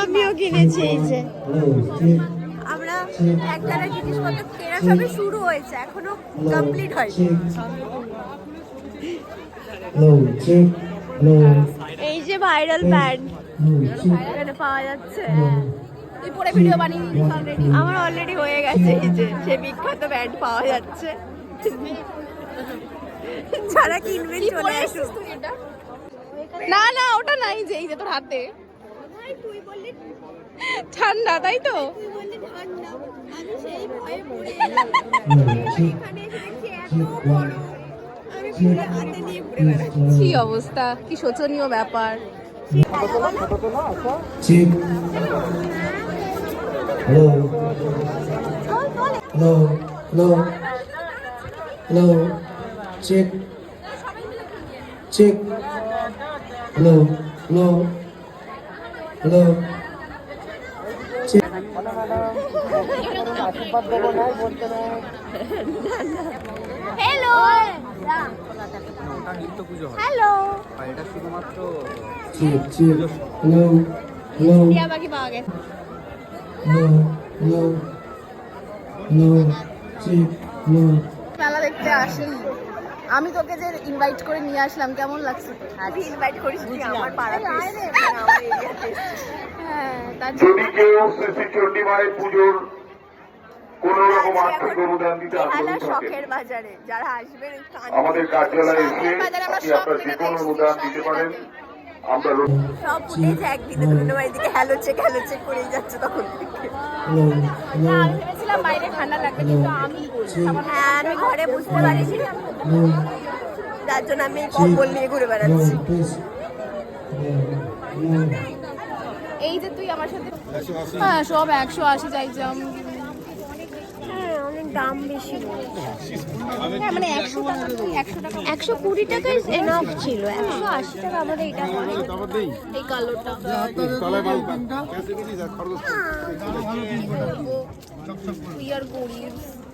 আমিও কিনেছি এই যে। আমরা একটানা জিনিসপত্র কেনা সবে শুরু হয়েছে এখনও কমপ্লিট হয়নি। এই যে ভাইরাল প্যান্ট পাওয়া যাচ্ছে হ্যাঁ। তুই পরে ভিডিও বানিয়ে অলরেডি আমার অলরেডি হয়ে গেছে এই যে সে বিখ্যাত প্যান্ট পাওয়া যাচ্ছে। যারা কিনবেন চলে আসুন না না ওটা নাই যে এই যে তোর হাতে। ঠান্ডা তাই তো? কি অবস্থা? কি শোচনীয় ব্যাপার. Hello. Hello. Hello. Check. Hello. Hello. Hello. Check. Hello hello এটা শুধুমাত্র. Hello. মেলা দেখতে আসেনি আমি তোকে যে ইনভাইট করে নিয়ে আসলাম কেমন লাগছে? আমি ইনভাইট করিস তুই আমার পাড়াতে হ্যাঁ তার জন্য যদি কেউ শ্রী চণ্ডী মায়ের পুজোর কোন রকম আর্থিক অনুদান দিতে বেহালা আগ্রহী থাকেন শখের বাজারে। যারা আসবেন আমাদের কার্যালয়ে এসে সব আপনার যে কিনে কোনো দেখছি, অনুদান দিতে পারেন। আমরা সব উঠেছে একদিনে দুটো বাড়ি দিকে হ্যালো চেক হ্যালো চেক করেই যাচ্ছে তখন থেকে। না, আমি ভেবেছিলাম বাইরে ঠান্ডা লাগবে কিন্তু আমি হ্যাঁ আমি ঘরে বুঝতে পারিনি। যার জন্য আমি এই কম্বল নিয়ে ঘুরে বেড়াচ্ছি. এই যে তুই আমার সাথে হ্যাঁ সব একশো আশি চাইছিলাম হ্যাঁ অনেক দাম বেশি। হ্যাঁ মানে একশো টাকা একশো টাকা একশো কুড়ি টাকায় এনাফ ছিল একশো আশি টাকা আমাদের এটা এই কালোটা। তুই আর গরিব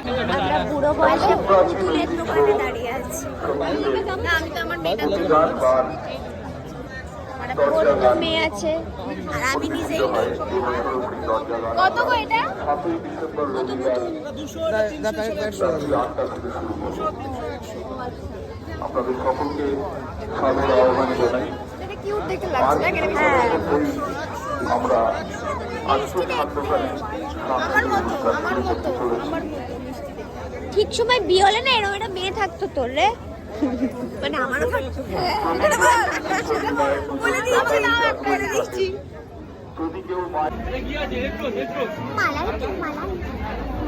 আমরা বুড়ো বয়সে দোকানে দাঁড়িয়ে আছি। না আমি তো আমার মেয়েটা গানবার মানে মেয়ে আছে আর আমি নিজেই কত গো এটা। আপনাদের সকলকে সাদর আহ্বান জানাই। কিউট দেখতে লাগছে না? কেন আমরা খাদ্যকালে আমার মতো আমার মতো আমার মতো। ঠিক সময় বিয়ে হলে না এরকম একটা মেয়ে থাকতো তোর রে। মানে আমারও থাকতো। দিচ্ছি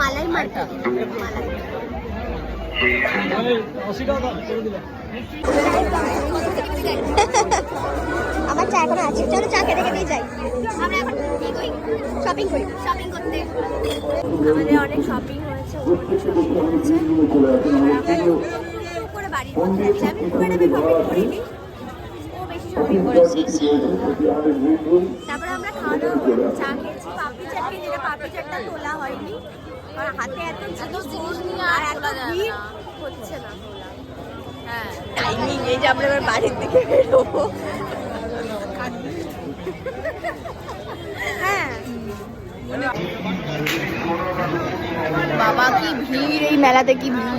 মালাই আমার চা এখন আছে। চলো চা খেতে খেতেই যাই। আমরা এখন শপিং করি? শপিং করতে। আমাদের অনেক শপিং হয়েছে করে বাড়ির মধ্যে যাচ্ছি আমি খুব একটা শপিং করিনি। ও বেশি শপিং করেছে। তারপরে আমরা খাওয়া দাওয়া চা খেয়েছি। পাপড়ি চাট খেয়ে যেটা পাপড়ি চাটটা তোলা হয়নি। আর হাতে এত জিনিস নিয়ে আর এত ভিড় হচ্ছে না। হ্যাঁ। টাইমিং এই যে আমরা এবার বাড়ির দিকে বেরোবো। হ্যাঁ। বাবা কি ভিড় এই মেলাতে কি ভিড়?